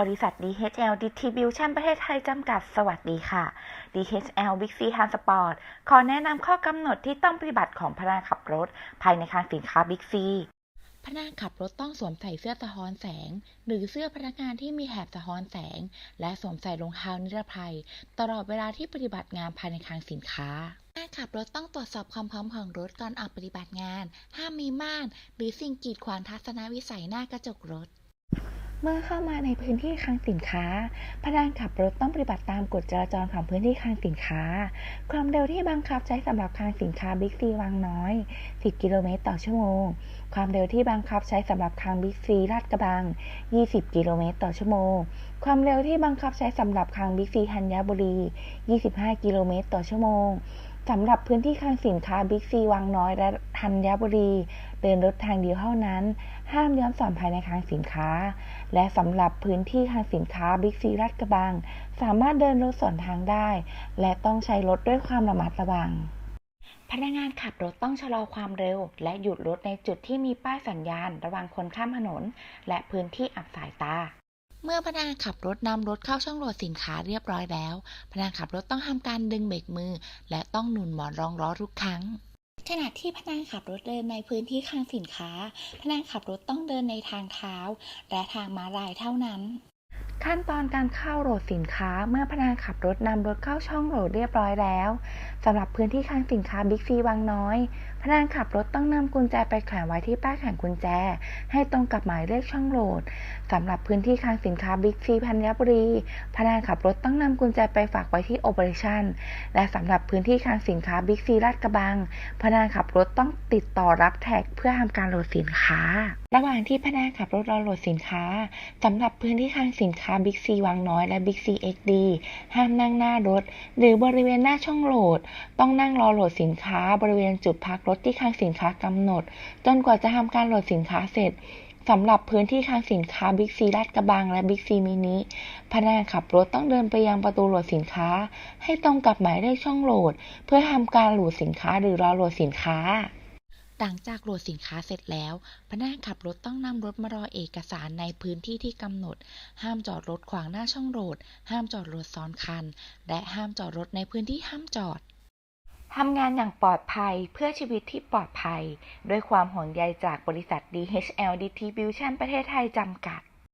บริษัท DHL Distribution ประเทศไทยจำกัดสวัสดีค่ะ DHL Big C Transport ขอแนะนำข้อกำหนดที่ต้องปฏิบัติของพนักงานขับรถ ภายในคลังสินค้า Big C พนักงานขับรถต้องสวมใส่เสื้อสะท้อนแสง หรือเสื้อพนักงานที่มีแถบสะท้อนแสง และสวมใส่รองเท้านิรภัย ตลอดเวลาที่ปฏิบัติงานภายในคลังสินค้าพนักาขับรถต้องตรวจสอบความพร้อมของรถก่อนออกปฏิบัติงาน ห้ามมีม่าน หรือสิ่งกีดขวางทัศนวิสัยหน้ากระจกรถ เมื่อเข้ามาในพื้นที่คลังสินค้า พนักงานขับรถต้องปฏิบัติตามกฎจราจรของพื้นที่คลังสินค้า ความเร็วที่บังคับใช้สำหรับคลังสินค้าบิ๊กซีวังน้อย 10 กิโลเมตรต่อชั่วโมง ความเร็วที่บังคับใช้สำหรับคลังบิ๊กซีลาดกระบัง 20 กิโลเมตรต่อชั่วโมง ความเร็วที่บังคับใช้สำหรับคลังบิ๊กซีธัญบุรี 25 กิโลเมตรต่อชั่วโมง สำหรับพื้นที่คลังสินค้าบิ๊กซีวังน้อยและธัญบุรี เดินรถทางเดียวเท่านั้น ห้ามย้อนสอนภายในคลังสินค้า และสำหรับพื้นที่คลังสินค้าบิ๊กซีลาดกระบัง สามารถเดินรถสวนทางได้ และต้องใช้รถด้วยความระมัดระวัง พนักงานขับรถต้องชะลอความเร็ว และหยุดรถในจุดที่มีป้ายสัญญาณ ระว่างคนข้ามถนน และพื้นที่อับสายตา เมื่อพนักงานขับรถนำรถเข้าช่องโหลดสินค้าเรียบร้อยแล้ว พนักงานขับรถต้องทำการดึงเบรกมือ และต้องหนุนหมอนรองล้อทุกครั้งขณะที่พนักงานขับรถเดินในพื้นที่คลังสินค้า พนักงานขับรถต้องเดินในทางเท้า และทางม้าลายเท่านั้น ขั้นตอนการเข้าโหลดสินค้าเมื่อพนักงานขับรถนำรถเข้าช่องโหลดเรียบร้อยแล้วสำหรับพื้นที่คลังสินค้าบิ๊กซีวังน้อย พนักงานขับรถต้องนำกุญแจไปแขวนไว้ที่ป้ายแขวนกุญแจ ให้ตรงกับหมายเลขช่องโหลดสำหรับพื้นที่คลังสินค้าบิ๊กซีพัญบุรี พนักงานขับรถต้องนำกุญแจไปฝากไว้ที่โอเปอเรชั่นและสำหรับพื้นที่คลังสินค้าบิ๊กซีลาดกระบัง พนักงานขับรถต้องติดต่อรับแท็กเพื่อทำการโหลดสินค้า ระหว่างที่พนักงานขับรถรอโหลดสินค้าสำหรับพื้นที่คลังสินค้าบิ๊กซีวังน้อยและบิ๊กซีเอ็กดีห้ามนั่งหน้ารถ หรือบริเวณหน้าช่องโหลด ต้องนั่งรอโหลดสินค้า บริเวณจุดพักรถที่คลังสินค้ากำหนด จนกว่าจะทำการโหลดสินค้าเสร็จสำหรับพื้นที่คลังสินค้าบิ๊กซีลาดกระบังและบิ๊กซีมินิพนักงานขับรถต้องเดินไปยังประตูโหลดสินค้า ให้ตรงกับหมายเลขช่องโหลด เพื่อทำการโหลดสินค้าหรือรอโหลดสินค้า หลังจากโหลดสินค้าเสร็จแล้ว พนักงานขับรถต้องนำรถมารอเอกสารในพื้นที่ที่กำหนด ห้ามจอดรถขวางหน้าช่องโหลด ห้ามจอดรถซ้อนคัน และห้ามจอดรถในพื้นที่ห้ามจอดทำงานอย่างปลอดภัยเพื่อชีวิตที่ปลอดภัย ด้วยความห่วงใยจากบริษัท DHL Distribution ประเทศไทยจำกัด